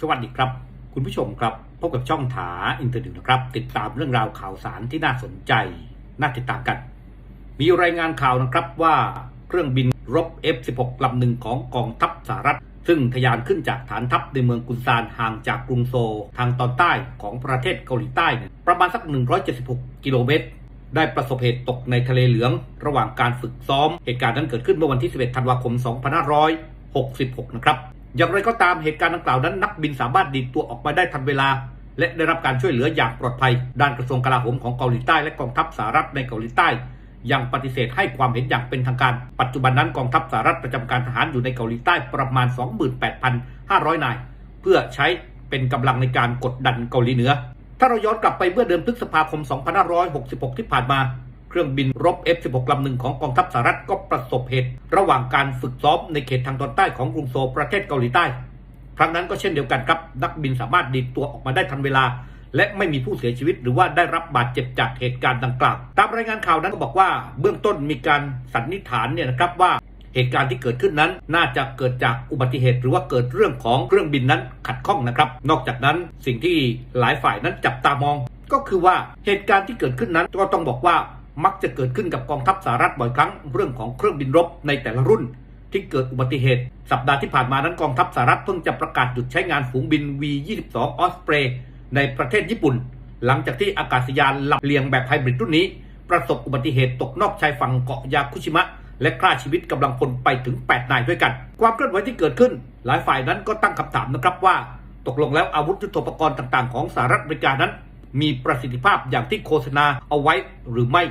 สวัสดีครับ คุณผู้ชมครับ พบกับช่องถาอินเตอร์นิวนะครับ ติดตามเรื่องราวข่าวสารที่น่าสนใจ น่าติดตามกัน มีรายงานข่าวนะครับว่าเครื่องบินรบ F-16 ลำหนึ่งของกองทัพสหรัฐ ซึ่งทะยานขึ้นจากฐานทัพในเมืองกุนซานห่างจากกรุงโซลทางตอนใต้ของประเทศเกาหลีใต้ประมาณสัก 176 กิโลเมตรได้ประสบเหตุตกในทะเลเหลือง ระหว่างการฝึกซ้อม เหตุการณ์นั้นเกิดขึ้นเมื่อวันที่ 11 ธันวาคม 2566 นะครับ อย่างไรก็ตามเหตุการณ์ดังกล่าวนั้นนักบินสามารถดีดตัวออกมาได้ทันเวลา และได้รับการช่วยเหลืออย่างปลอดภัย ด้านกระทรวงกลาโหมของเกาหลีใต้และกองทัพสหรัฐในเกาหลีใต้ ยังปฏิเสธให้ความเห็นอย่างเป็นทางการ ปัจจุบันนั้นกองทัพสหรัฐประจำการทหารอยู่ในเกาหลีใต้ประมาณ 28,500 นาย เพื่อใช้เป็นกำลังในการกดดันเกาหลีเหนือ ถ้าเราย้อนกลับไปเมื่อเดือนพฤษภาคม 2566 ที่ผ่านมา เครื่องบินรบ F-16 ลำหนึ่งของกองทัพสหรัฐก็ประสบเหตุ ระหว่างการฝึกซ้อมในเขตทางตอนใต้ของกรุงโซลประเทศเกาหลีใต้ ครั้งนั้นก็เช่นเดียวกันครับ นักบินสามารถดีดตัวออกมาได้ทันเวลา และไม่มีผู้เสียชีวิตหรือว่าได้รับบาดเจ็บจากเหตุการณ์ดังกล่าวตามรายงานข่าวนั้นก็บอกว่า เบื้องต้นมีการสันนิษฐานเนี่ยนะครับว่าเหตุการณ์ที่เกิดขึ้นนั้นน่าจะเกิดจากอุบัติเหตุ หรือว่าเกิดเรื่องของเครื่องบินนั้นขัดข้องนะครับ นอกจากนั้นสิ่งที่หลายฝ่ายนั้นจับตามอง ก็คือว่าเหตุการณ์ที่เกิดขึ้นนั้นก็ต้องบอกว่า มักจะเกิดขึ้นกับกองทัพสหรัฐบ่อยครั้งเรื่องของเครื่องบินรบในแต่ละรุ่น ที่เกิดอุบัติเหตุ สัปดาห์ที่ผ่านมานั้นกองทัพสหรัฐเพิ่งจะประกาศหยุดใช้งานฝูงบิน V-22 ออสเปรย์ในประเทศญี่ปุ่น หลังจากที่อากาศยานลำเลียงแบบไฮบริดรุ่นนี้ ประสบอุบัติเหตุตกนอกชายฝั่งเกาะยาคุชิมะ และฆ่าชีวิตกำลังพลไปถึง 8 นายด้วยกัน ความเคลื่อนไหวที่เกิดขึ้น หลายฝ่ายนั้นก็ตั้งคำถามนะครับว่า ตกลงแล้วอาวุธยุทโธปกรณ์ต่าง ๆ ของสหรัฐอเมริกานั้น มีประสิทธิภาพอย่างที่โฆษณาเอาไว้หรือไม่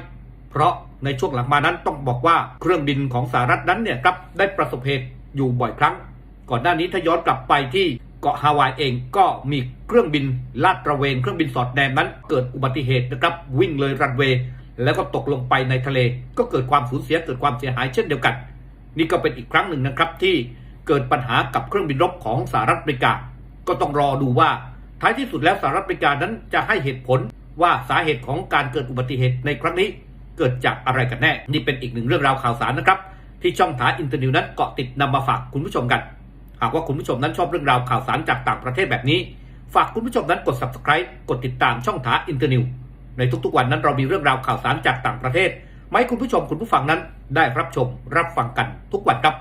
เพราะในช่วงหลังมานั้นต้องบอกว่าเครื่องบินของสหรัฐนั้นเนี่ยครับได้ประสบเหตุอยู่บ่อยครั้ง ก่อนหน้านี้ถ้าย้อนกลับไปที่เกาะฮาวายเองก็มีเครื่องบินลาดตระเวนเครื่องบินสอดแนมนั้นเกิดอุบัติเหตุนะครับวิ่งเลยรันเวย์แล้วก็ตกลงไปในทะเล ก็เกิดความสูญเสียเกิดความเสียหายเช่นเดียวกัน นี่ก็เป็นอีกครั้งหนึ่งนะครับที่เกิดปัญหากับเครื่องบินรบของสหรัฐอเมริกา ก็ต้องรอดูว่าท้ายที่สุดแล้วสหรัฐอเมริกานั้นจะให้เหตุผลว่าสาเหตุของการเกิดอุบัติเหตุในครั้งนี้ เกิดจากอะไรกันแน่ นี่เป็นอีกหนึ่งเรื่องราวข่าวสารนะครับ ที่ช่องถาอินเตอร์นิวนั้นเกาะติดนำมาฝากคุณผู้ชมกัน หากว่าคุณผู้ชมนั้นชอบเรื่องราวข่าวสารจากต่างประเทศแบบนี้ ฝากคุณผู้ชมนั้นกด subscribe กดติดตามช่องถาอินเตอร์นิวในทุกๆวันนั้นเรามีเรื่องราวข่าวสารจากต่างประเทศมาให้คุณผู้ชมคุณผู้ฟังนั้นได้รับชมรับฟังกันทุกวันครับ